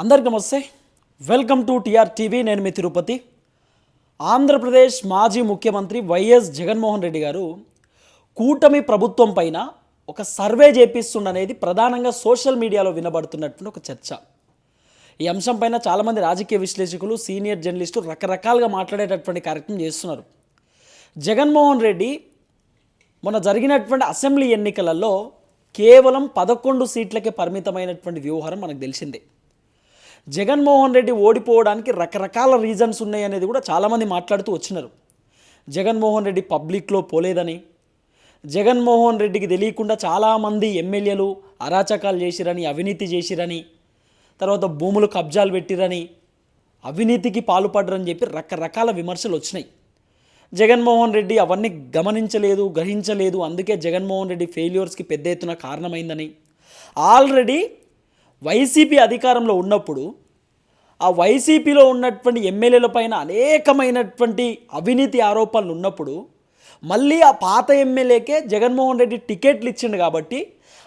అందరికి నమస్తే. Welcome to TR TV నేను మీ తిరుపతి. ఆంధ్రప్రదేశ్ మాజీ ముఖ్యమంత్రి వైఎస్ జగన్మోహన్ రెడ్డి గారు కూటమి ప్రభుత్వం పైన ఒక సర్వే చేపిస్తుండనేది ప్రధానంగా సోషల్ మీడియాలో వినబడుతున్నటువంటి ఒక చర్చ. ఈ అంశం పైన చాలామంది రాజకీయ విశ్లేషకులు సీనియర్ జర్నలిస్టులు రకరకాలుగా మాట్లాడేటటువంటి కార్యక్రమం చేస్తున్నారు. జగన్మోహన్ రెడ్డి మొన్న జరిగినటువంటి అసెంబ్లీ ఎన్నికలలో కేవలం పదకొండు సీట్లకే పరిమితమైనటువంటి వ్యవహారం మనకు తెలిసిందే. జగన్మోహన్ రెడ్డి ఓడిపోవడానికి రకరకాల రీజన్స్ ఉన్నాయి అనేది కూడా చాలామంది మాట్లాడుతూ వచ్చినారు. జగన్మోహన్ రెడ్డి పబ్లిక్లో పోలేదని జగన్మోహన్ రెడ్డికి తెలియకుండా చాలామంది ఎమ్మెల్యేలు అరాచకాలు చేసిరని అవినీతి చేసిరని తర్వాత భూములు కబ్జాలు పెట్టిరని అవినీతికి పాల్పడరని చెప్పి రకరకాల విమర్శలు వచ్చినాయి. జగన్మోహన్ రెడ్డి అవన్నీ గమనించలేదు గ్రహించలేదు. అందుకే జగన్మోహన్ రెడ్డి ఫెయిల్యూర్స్కి పెద్ద ఎత్తున కారణమైందని. ఆల్రెడీ వైసీపీ అధికారంలో ఉన్నప్పుడు ఆ వైసీపీలో ఉన్నటువంటి ఎమ్మెల్యేల పైన అనేకమైనటువంటి అవినీతి ఆరోపణలు ఉన్నప్పుడు మళ్ళీ ఆ పాత ఎమ్మెల్యేకే జగన్మోహన్ రెడ్డి టికెట్లు ఇచ్చిండు కాబట్టి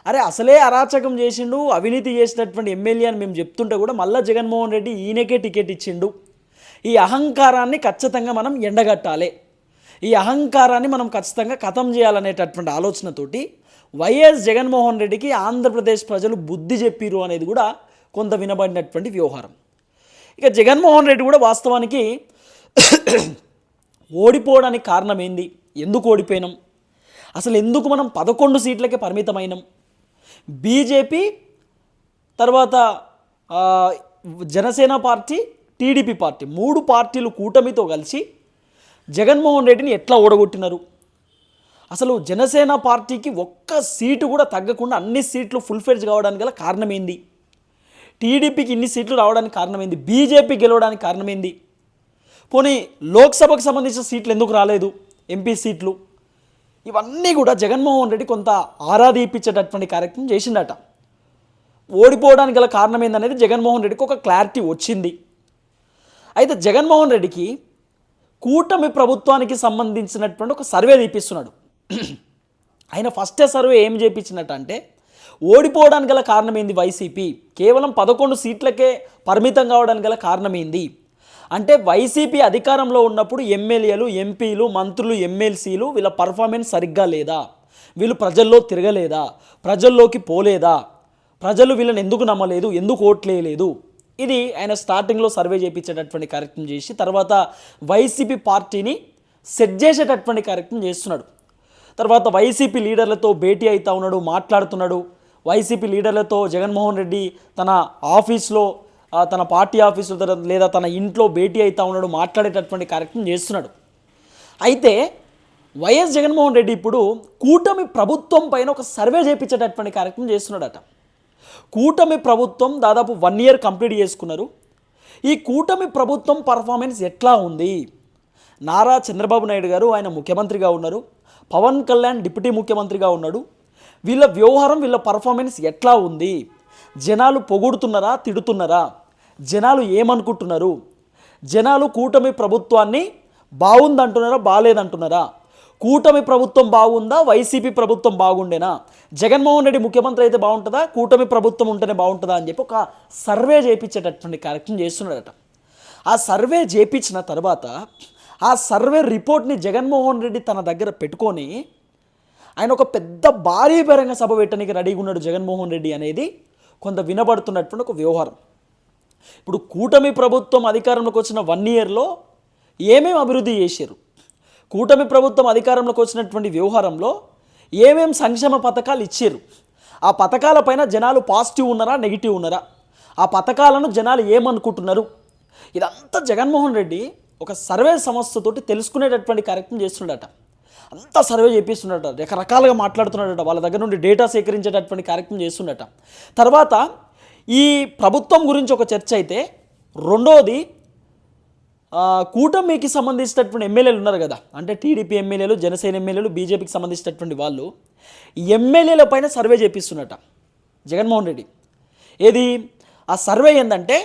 అరే అసలే అరాచకం చేసిండు అవినీతి చేసినటువంటి ఎమ్మెల్యే అని మేము చెప్తుంటే కూడా మళ్ళీ జగన్మోహన్ రెడ్డి ఈయనకే టికెట్ ఇచ్చిండు. ఈ అహంకారాన్ని ఖచ్చితంగా మనం ఎండగట్టాలి. ఈ అహంకారాన్ని మనం ఖచ్చితంగా ఖతం చేయాలనేటటువంటి ఆలోచనతోటి వైఎస్ జగన్మోహన్ రెడ్డికి ఆంధ్రప్రదేశ్ ప్రజలు బుద్ధి చెప్పిరు అనేది కూడా కొంత వినబడినటువంటి వ్యవహారం. ఇక జగన్మోహన్ రెడ్డి కూడా వాస్తవానికి ఓడిపోవడానికి కారణం ఏంది ఎందుకు ఓడిపోయినాం? అసలు ఎందుకు మనం పదకొండు సీట్లకే పరిమితమైనాం? బీజేపీ తర్వాత జనసేన పార్టీ టీడీపీ పార్టీ మూడు పార్టీలు కూటమితో కలిసి జగన్మోహన్ రెడ్డిని ఎట్లా ఓడగొట్టినారు? అసలు జనసేన పార్టీకి ఒక్క సీటు కూడా తగ్గకుండా అన్ని సీట్లు ఫుల్ఫిల్స్ కావడానికి గల కారణమైంది? టీడీపీకి ఇన్ని సీట్లు రావడానికి కారణమైంది? బీజేపీ గెలవడానికి కారణమైంది? పోనీ లోక్సభకు సంబంధించిన సీట్లు ఎందుకు రాలేదు? ఎంపీ సీట్లు? ఇవన్నీ కూడా జగన్మోహన్ రెడ్డి కొంత ఆరాధీపించేటటువంటి కార్యక్రమం చేసిండట. ఓడిపోవడానికి గల కారణం ఏందనేది జగన్మోహన్ రెడ్డికి ఒక క్లారిటీ వచ్చింది. అయితే జగన్మోహన్ రెడ్డికి కూటమి ప్రభుత్వానికి సంబంధించినటువంటి ఒక సర్వే తీపిస్తున్నాడు. ఆయన ఫస్టే సర్వే ఏం చేపించినట్టు అంటే ఓడిపోవడానికి గల కారణం ఏంది వైసీపీ? కేవలం పదకొండు సీట్లకే పరిమితం కావడానికి గల కారణం ఏంది అంటే వైసీపీ అధికారంలో ఉన్నప్పుడు ఎమ్మెల్యేలు ఎంపీలు మంత్రులు ఎమ్మెల్సీలు వీళ్ళ పర్ఫార్మెన్స్ సరిగ్గా లేదా? వీళ్ళు ప్రజల్లో తిరగలేదా? ప్రజల్లోకి పోలేదా? ప్రజలు వీళ్ళని ఎందుకు నమ్మలేదు? ఎందుకు ఓట్లేయలేదు? ఇది ఆయన స్టార్టింగ్లో సర్వే చేయించేటటువంటి కార్యక్రమం చేసి తర్వాత వైసీపీ పార్టీని సెట్ చేసేటటువంటి కార్యక్రమం చేస్తున్నాడు. తర్వాత వైసీపీ లీడర్లతో భేటీ అవుతా ఉన్నాడు మాట్లాడుతున్నాడు. వైసీపీ లీడర్లతో జగన్మోహన్ రెడ్డి తన ఆఫీస్లో తన పార్టీ ఆఫీసులో లేదా తన ఇంట్లో భేటీ అవుతా ఉన్నాడు మాట్లాడేటటువంటి కార్యక్రమం చేస్తున్నాడు. అయితే వైఎస్ జగన్మోహన్ రెడ్డి ఇప్పుడు కూటమి ప్రభుత్వం పైన ఒక సర్వే చేయించేటటువంటి కార్యక్రమం చేస్తున్నాడట. కూటమి ప్రభుత్వం దాదాపు వన్ ఇయర్ కంప్లీట్ చేసుకున్నారు. ఈ కూటమి ప్రభుత్వం పర్ఫార్మెన్స్ ఎట్లా ఉంది? నారా చంద్రబాబు నాయుడు గారు ఆయన ముఖ్యమంత్రిగా ఉన్నారు. పవన్ కళ్యాణ్ డిప్యూటీ ముఖ్యమంత్రిగా ఉన్నాడు. వీళ్ళ వ్యవహారం వీళ్ళ పర్ఫార్మెన్స్ ఎట్లా ఉంది? జనాలు పొగుడుతున్నారా తిడుతున్నారా? జనాలు ఏమనుకుంటున్నారు? జనాలు కూటమి ప్రభుత్వాన్ని బాగుందంటున్నారా బాగాలేదంటున్నారా కూటమి ప్రభుత్వం బాగుందా? వైసీపీ ప్రభుత్వం బాగుండేనా? జగన్మోహన్ రెడ్డి ముఖ్యమంత్రి అయితే బాగుంటుందా? కూటమి ప్రభుత్వం ఉంటేనే బాగుంటుందా అని చెప్పి ఒక సర్వే చేయించేటటువంటి కార్యక్రమం చేస్తున్నాడట. ఆ సర్వే చేయించిన తర్వాత ఆ సర్వే రిపోర్ట్ని జగన్మోహన్ రెడ్డి తన దగ్గర పెట్టుకొని ఆయన ఒక పెద్ద భారీ బహిరంగ సభ పెట్టడానికి రెడీగా ఉన్నాడు జగన్మోహన్ రెడ్డి అనేది కొంత వినబడుతున్నటువంటి ఒక వ్యవహారం. ఇప్పుడు కూటమి ప్రభుత్వం అధికారంలోకి వచ్చిన వన్ ఇయర్లో ఏమేమి అభివృద్ధి చేశారు? కూటమి ప్రభుత్వం అధికారంలోకి వచ్చినటువంటి వ్యవహారంలో ఏమేం సంక్షేమ పథకాలు ఇచ్చారు? ఆ పథకాలపైన జనాలు పాజిటివ్ ఉన్నారా నెగిటివ్ ఉన్నారా? ఆ పథకాలను జనాలు ఏమనుకుంటున్నారు? ఇదంతా జగన్మోహన్ రెడ్డి ఒక సర్వే సంస్థతోటి తెలుసుకునేటటువంటి కార్యక్రమం చేస్తున్నాడట. అంతా సర్వే చేపిస్తున్నాడట. రకరకాలుగా మాట్లాడుతున్నాడట. వాళ్ళ దగ్గర నుండి డేటా సేకరించేటటువంటి కార్యక్రమం చేస్తుండట తర్వాత ఈ ప్రభుత్వం గురించి ఒక చర్చ అయితే రెండోది కూటమికి సంబంధించినటువంటి ఎమ్మెల్యేలు ఉన్నారు కదా. అంటే టీడీపీ ఎమ్మెల్యేలు జనసేన ఎమ్మెల్యేలు బీజేపీకి సంబంధించినటువంటి వాళ్ళు ఎమ్మెల్యేల పైన సర్వే చేపిస్తున్నట జగన్మోహన్ రెడ్డి. ఏది? ఆ సర్వే ఏంటంటే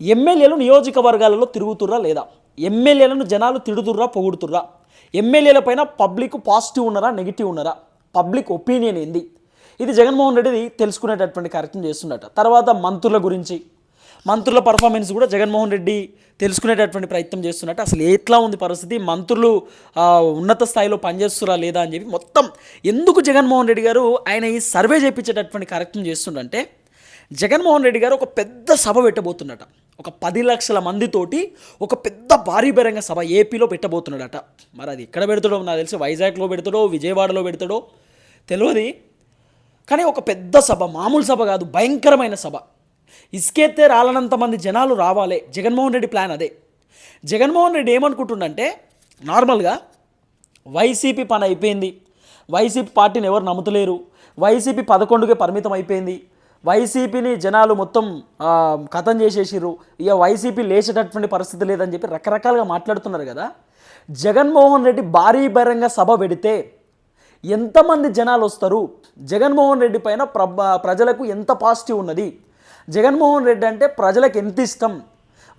ఎమ్మెల్యేలు నియోజకవర్గాలలో తిరుగుతుర్రా లేదా? ఎమ్మెల్యేలను జనాలు తిడుతుర్రా పొగుడుతుర్రా? ఎమ్మెల్యేల పైన పబ్లిక్ పాజిటివ్ ఉన్నారా నెగిటివ్ ఉన్నారా? పబ్లిక్ ఒపీనియన్ ఏంది? ఇది జగన్మోహన్ రెడ్డిది తెలుసుకునేటటువంటి కార్యక్రమం చేస్తున్నట. తర్వాత మంత్రుల గురించి మంత్రుల పర్ఫార్మెన్స్ కూడా జగన్మోహన్ రెడ్డి తెలుసుకునేటటువంటి ప్రయత్నం చేస్తున్నట్టు. అసలు ఎట్లా ఉంది పరిస్థితి? మంత్రులు ఉన్నత స్థాయిలో పనిచేస్తురా లేదా అని చెప్పి మొత్తం ఎందుకు జగన్మోహన్ రెడ్డి గారు ఆయన ఈ సర్వే చేయించేటటువంటి కార్యక్రమం చేస్తుండంటే జగన్మోహన్ రెడ్డి గారు ఒక పెద్ద సభ పెట్టబోతున్నట. ఒక పది లక్షల మందితోటి ఒక పెద్ద భారీ బహిరంగ సభ ఏపీలో పెట్టబోతున్నాడట. మరి అది ఎక్కడ పెడతాడో నాకు తెలిసి వైజాగ్లో పెడతాడో విజయవాడలో పెడతాడో తెలియదు కానీ ఒక పెద్ద సభ మామూలు సభ కాదు భయంకరమైన సభ. ఇసుకెత్తే రాలనంత మంది జనాలు రావాలి. జగన్మోహన్ రెడ్డి ప్లాన్ అదే. జగన్మోహన్ రెడ్డి ఏమనుకుంటుండంటే నార్మల్గా వైసీపీ పని అయిపోయింది. వైసీపీ పార్టీని ఎవరు నమ్ముతలేరు. వైసీపీ పదకొండుకే పరిమితం అయిపోయింది. వైసీపీని జనాలు మొత్తం కథం ఖతం చేసేసిర్రు. ఇక వైసీపీ లేచేటటువంటి పరిస్థితి లేదని చెప్పి రకరకాలుగా మాట్లాడుతున్నారు కదా. జగన్మోహన్ రెడ్డి భారీ బహిరంగ సభ పెడితే ఎంతమంది జనాలు వస్తారు? జగన్మోహన్ రెడ్డి పైన ప్ర ప్రజలకు ఎంత పాజిటివ్ ఉన్నది? జగన్మోహన్ రెడ్డి అంటే ప్రజలకు ఎంత ఇష్టం?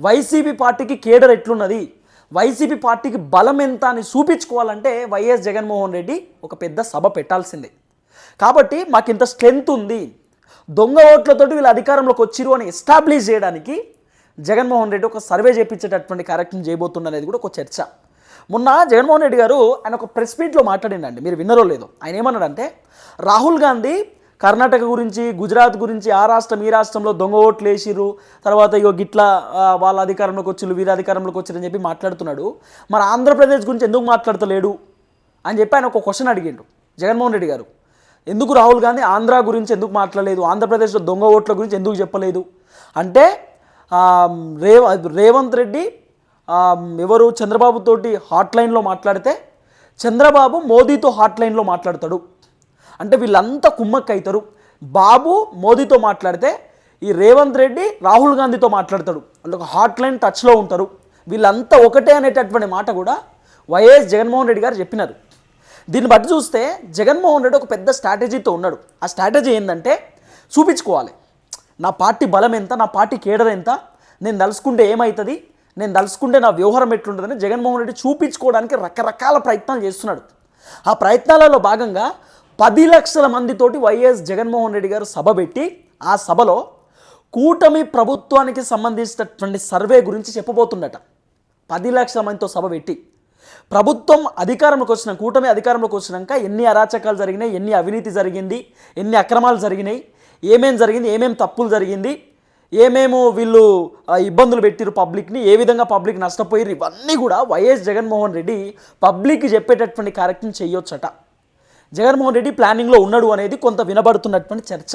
వైసీపీ పార్టీకి కేడర్ ఎట్లున్నది? వైసీపీ పార్టీకి బలం ఎంత అని చూపించుకోవాలంటే వైఎస్ జగన్మోహన్ రెడ్డి ఒక పెద్ద సభ పెట్టాల్సిందే. కాబట్టి మాకు ఇంత స్ట్రెంగ్త్ ఉంది. దొంగ ఓట్లతోటి వీళ్ళు అధికారంలోకి వచ్చిరు అని ఎస్టాబ్లిష్ చేయడానికి జగన్మోహన్ రెడ్డి ఒక సర్వే చేయించేటటువంటి కార్యక్రమం చేయబోతున్న అనేది కూడా ఒక చర్చ. మొన్న జగన్మోహన్ రెడ్డి గారు ఆయన ఒక ప్రెస్ మీట్లో మాట్లాడిండండి. మీరు విన్నరో లేదో. ఆయన ఏమన్నాడంటే రాహుల్ గాంధీ కర్ణాటక గురించి గుజరాత్ గురించి ఆ రాష్ట్రం ఈ రాష్ట్రంలో దొంగ ఓట్లు వేసిర్రు. తర్వాత ఇగో గిట్లా వాళ్ళ అధికారంలోకి వచ్చిర్రు వీరి అధికారంలోకి వచ్చిరని అని చెప్పి మాట్లాడుతున్నాడు. మరి ఆంధ్రప్రదేశ్ గురించి ఎందుకు మాట్లాడతలేడు అని చెప్పి ఆయన ఒక క్వశ్చన్ అడిగిండు జగన్మోహన్ రెడ్డి గారు. ఎందుకు రాహుల్ గాంధీ ఆంధ్ర గురించి ఎందుకు మాట్లాడలేదు? ఆంధ్రప్రదేశ్లో దొంగ ఓట్ల గురించి ఎందుకు చెప్పలేదు? అంటే రేవ రేవంత్ రెడ్డి ఎవరు చంద్రబాబు తోటి హాట్ లైన్లో మాట్లాడితే చంద్రబాబు మోదీతో హాట్ లైన్లో మాట్లాడతాడు. అంటే వీళ్ళంతా కుమ్మక్క అవుతారు బాబు మోదీతో మాట్లాడితే ఈ రేవంత్ రెడ్డి రాహుల్ గాంధీతో మాట్లాడతాడు. వాళ్ళు ఒక హాట్ లైన్ టచ్లో ఉంటారు. వీళ్ళంతా ఒకటే అనేటటువంటి మాట కూడా వైఎస్ జగన్మోహన్ రెడ్డి గారు చెప్పినారు. దీన్ని బట్టి చూస్తే జగన్మోహన్ రెడ్డి ఒక పెద్ద స్ట్రాటజీతో ఉన్నాడు. ఆ స్ట్రాటజీ ఏంటంటే చూపించుకోవాలి. నా పార్టీ బలం ఎంత నా పార్టీ కేడర్ ఎంత నేను తలుసుకుంటే ఏమవుతుంది నేను తలుసుకుంటే నా వ్యవహారం ఎట్లుంటుందని జగన్మోహన్ రెడ్డి చూపించుకోవడానికి రకరకాల ప్రయత్నాలు చేస్తున్నాడు. ఆ ప్రయత్నాలలో భాగంగా పది లక్షల మందితోటి వైఎస్ జగన్మోహన్ రెడ్డి గారు సభ పెట్టి ఆ సభలో కూటమి ప్రభుత్వానికి సంబంధించినటువంటి సర్వే గురించి చెప్పబోతుండట. పది లక్షల మందితో సభ పెట్టి. ప్రభుత్వం అధికారంలోకి వచ్చిన కూటమి అధికారంలోకి వచ్చినాక ఎన్ని అరాచకాలు జరిగినాయి ఎన్ని అవినీతి జరిగింది ఎన్ని అక్రమాలు జరిగినాయి ఏమేం జరిగింది ఏమేం తప్పులు జరిగింది ఏమేమో వీళ్ళు ఇబ్బందులు పెట్టిరు పబ్లిక్ని ఏ విధంగా పబ్లిక్ నష్టపోయారు ఇవన్నీ కూడా వైఎస్ జగన్మోహన్ రెడ్డి పబ్లిక్కి చెప్పేటటువంటి కార్యక్రమం చేయొచ్చట. జగన్మోహన్ రెడ్డి ప్లానింగ్లో ఉన్నాడు అనేది కొంత వినబడుతున్నటువంటి చర్చ.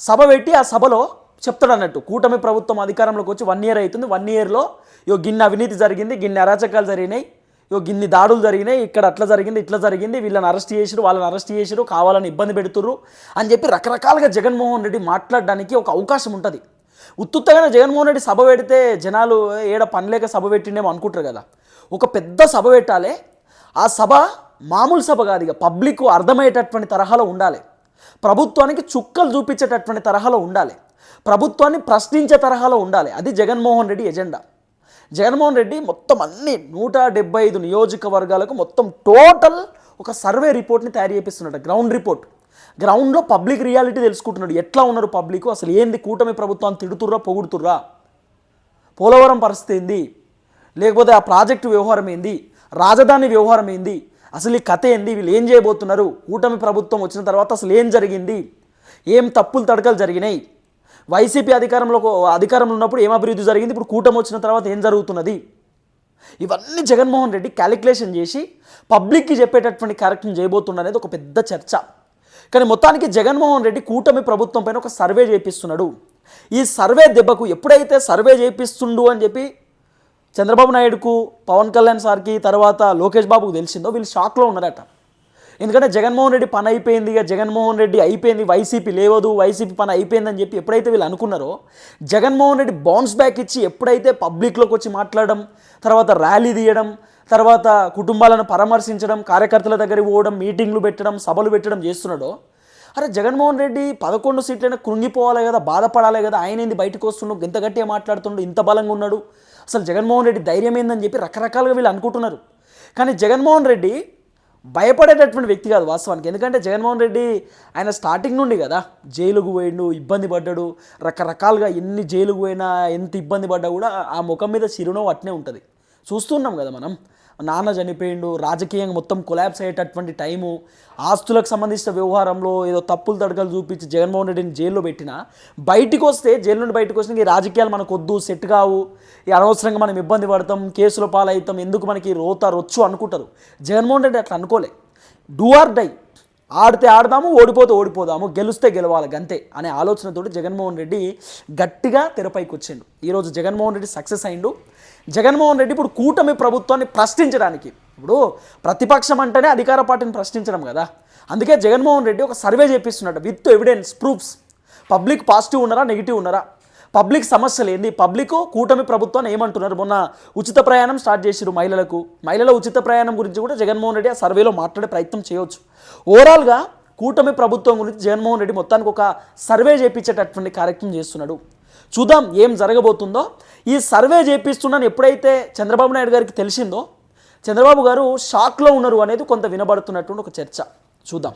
సభ పెట్టి ఆ సభలో చెప్తాడు అన్నట్టు కూటమి ప్రభుత్వం అధికారంలోకి వచ్చి వన్ ఇయర్ అవుతుంది. వన్ ఇయర్లో ఇగో గిన్ని అవినీతి జరిగింది గిన్ని అరాచకాలు జరిగినాయి ఇగో గిన్ని దాడులు జరిగినాయి ఇక్కడ అట్లా జరిగింది ఇట్లా జరిగింది వీళ్ళని అరెస్ట్ చేసిరు వాళ్ళని అరెస్ట్ చేసిరు కావాలని ఇబ్బంది పెడుతుర్రు అని చెప్పి రకరకాలుగా జగన్మోహన్ రెడ్డి మాట్లాడడానికి ఒక అవకాశం ఉంటుంది. ఉత్తుత్తగానే జగన్మోహన్ రెడ్డి సభ పెడితే జనాలు ఏడ పనిలేక సభ పెట్టిండేమో అనుకుంటారు కదా. ఒక పెద్ద సభ పెట్టాలి ఆ సభ మామూలు సభ కాదు ఇక పబ్లిక్ అర్థమయ్యేటటువంటి తరహాలో ఉండాలి. ప్రభుత్వానికి చుక్కలు చూపించేటటువంటి తరహాలో ఉండాలి. ప్రభుత్వాన్ని ప్రశ్నించే తరహాలో ఉండాలి. అది జగన్మోహన్ రెడ్డి ఎజెండా. జగన్మోహన్ రెడ్డి మొత్తం అన్ని నూట డెబ్బై ఐదు నియోజకవర్గాలకు మొత్తం టోటల్ ఒక సర్వే రిపోర్ట్ని తయారు చేపిస్తున్నాడు గ్రౌండ్ రిపోర్ట్. గ్రౌండ్లో పబ్లిక్ రియాలిటీ తెలుసుకుంటున్నాడు. ఎట్లా ఉన్నారు పబ్లిక్? అసలు ఏంది కూటమి ప్రభుత్వాన్ని తిడుతుర్రా పొగుడుతుర్రా? పోలవరం పరిస్థితి ఏంది? లేకపోతే ఆ ప్రాజెక్టు వ్యవహారం ఏంది? రాజధాని వ్యవహారం ఏంది? అసలు ఈ కథ ఏంది? వీళ్ళు ఏం చేయబోతున్నారు? కూటమి ప్రభుత్వం వచ్చిన తర్వాత అసలు ఏం జరిగింది? ఏం తప్పులు తడకలు జరిగినాయి? వైసీపీ అధికారంలో అధికారంలో ఉన్నప్పుడు ఏం అభివృద్ధి జరిగింది? ఇప్పుడు కూటమి వచ్చిన తర్వాత ఏం జరుగుతున్నది? ఇవన్నీ జగన్మోహన్ రెడ్డి క్యాలిక్యులేషన్ చేసి పబ్లిక్కి చెప్పేటటువంటి కార్యక్రమం చేయబోతున్నా అనేది ఒక పెద్ద చర్చ. కానీ మొత్తానికి జగన్మోహన్ రెడ్డి కూటమి ప్రభుత్వం పైన ఒక సర్వే చేపిస్తున్నాడు. ఈ సర్వే దెబ్బకు ఎప్పుడైతే సర్వే చేపిస్తుండు అని చెప్పి చంద్రబాబు నాయుడుకు పవన్ కళ్యాణ్ సార్కి తర్వాత లోకేష్ బాబుకు తెలిసిందో వీళ్ళు షాక్లో ఉన్నారట. ఎందుకంటే జగన్మోహన్ రెడ్డి పని అయిపోయింది ఇక జగన్మోహన్ రెడ్డి అయిపోయింది వైసీపీ లేవదు వైసీపీ పని అయిపోయిందని చెప్పి ఎప్పుడైతే వీళ్ళు అనుకున్నారో జగన్మోహన్ రెడ్డి బౌన్స్ బ్యాక్ ఇచ్చి ఎప్పుడైతే పబ్లిక్లోకి వచ్చి మాట్లాడడం తర్వాత ర్యాలీ తీయడం తర్వాత కుటుంబాలను పరామర్శించడం కార్యకర్తల దగ్గరికి పోవడం మీటింగ్లు పెట్టడం సభలు పెట్టడం చేస్తున్నాడో అరే జగన్మోహన్ రెడ్డి పదకొండు సీట్లైనా కృంగిపోవాలి కదా బాధపడాలి కదా ఆయన ఏంది బయటకు వస్తుండు ఇంత గట్టిగా మాట్లాడుతుండు ఇంత బలంగా ఉన్నాడు? అసలు జగన్మోహన్ రెడ్డి ధైర్యం ఏందని చెప్పి రకరకాలుగా వీళ్ళు అనుకుంటున్నారు. కానీ జగన్మోహన్ రెడ్డి భయపడేటటువంటి వ్యక్తి కాదు వాస్తవానికి. ఎందుకంటే జగన్మోహన్ రెడ్డి ఆయన స్టార్టింగ్ నుండి కదా జైలుకు పోయిండు ఇబ్బంది పడ్డాడు. రకరకాలుగా ఎన్ని జైలుకు పోయినా ఎంత ఇబ్బంది పడ్డా కూడా ఆ ముఖం మీద చిరునవ్వు అట్నే ఉంటుంది. చూస్తున్నాం కదా మనం. నాన్న చనిపోయిండు రాజకీయంగా మొత్తం కొలాబ్స్ అయ్యేటటువంటి టైము ఆస్తులకు సంబంధించిన వ్యవహారంలో ఏదో తప్పులు తడకలు చూపించి జగన్మోహన్ రెడ్డిని జైల్లో పెట్టిన బయటికి వస్తే జైలు నుండి బయటకు వస్తే ఈ రాజకీయాలు మనకు వద్దు సెట్ కావు. ఈ అనవసరంగా మనం ఇబ్బంది పడతాం కేసుల పాలవుతాం ఎందుకు మనకి రోత రొచ్చు అనుకుంటారు. జగన్మోహన్ రెడ్డి అట్లా అనుకోలే. Do or die. ఆడితే ఆడదాము ఓడిపోతే ఓడిపోదాము గెలిస్తే గెలవాలి అంతే అనే ఆలోచనతోటి జగన్మోహన్ రెడ్డి గట్టిగా తెరపైకి వచ్చిండు ఈరోజు జగన్మోహన్ రెడ్డి సక్సెస్ అయిండు. జగన్మోహన్ రెడ్డి ఇప్పుడు కూటమి ప్రభుత్వాన్ని ప్రశ్నించడానికి ఇప్పుడు ప్రతిపక్షం అంటేనే అధికార పార్టీని ప్రశ్నించడం కదా. అందుకే జగన్మోహన్ రెడ్డి ఒక survey చేపిస్తున్నాడు with evidence proofs. Public positive ఉన్నారా నెగిటివ్ ఉన్నారా? పబ్లిక్ సమస్యలు ఏంది? పబ్లిక్ కూటమి ప్రభుత్వాన్ని ఏమంటున్నారు? మొన్న ఉచిత ప్రయాణం స్టార్ట్ చేసిరు మహిళలకు. మహిళల ఉచిత ప్రయాణం గురించి కూడా జగన్మోహన్ రెడ్డి ఆ సర్వేలో మాట్లాడే ప్రయత్నం చేయవచ్చు ఓవరాల్గా కూటమి ప్రభుత్వం గురించి జగన్మోహన్ రెడ్డి మొత్తానికి ఒక సర్వే చేపించేటటువంటి కార్యక్రమం చేస్తున్నాడు. చూద్దాం ఏం జరగబోతుందో. ఈ సర్వే చేపిస్తున్నాను ఎప్పుడైతే చంద్రబాబు నాయుడు గారికి తెలిసిందో చంద్రబాబు గారు షాక్లో ఉన్నారు అనేది కొంత వినబడుతున్నటువంటి ఒక చర్చ. చూద్దాం.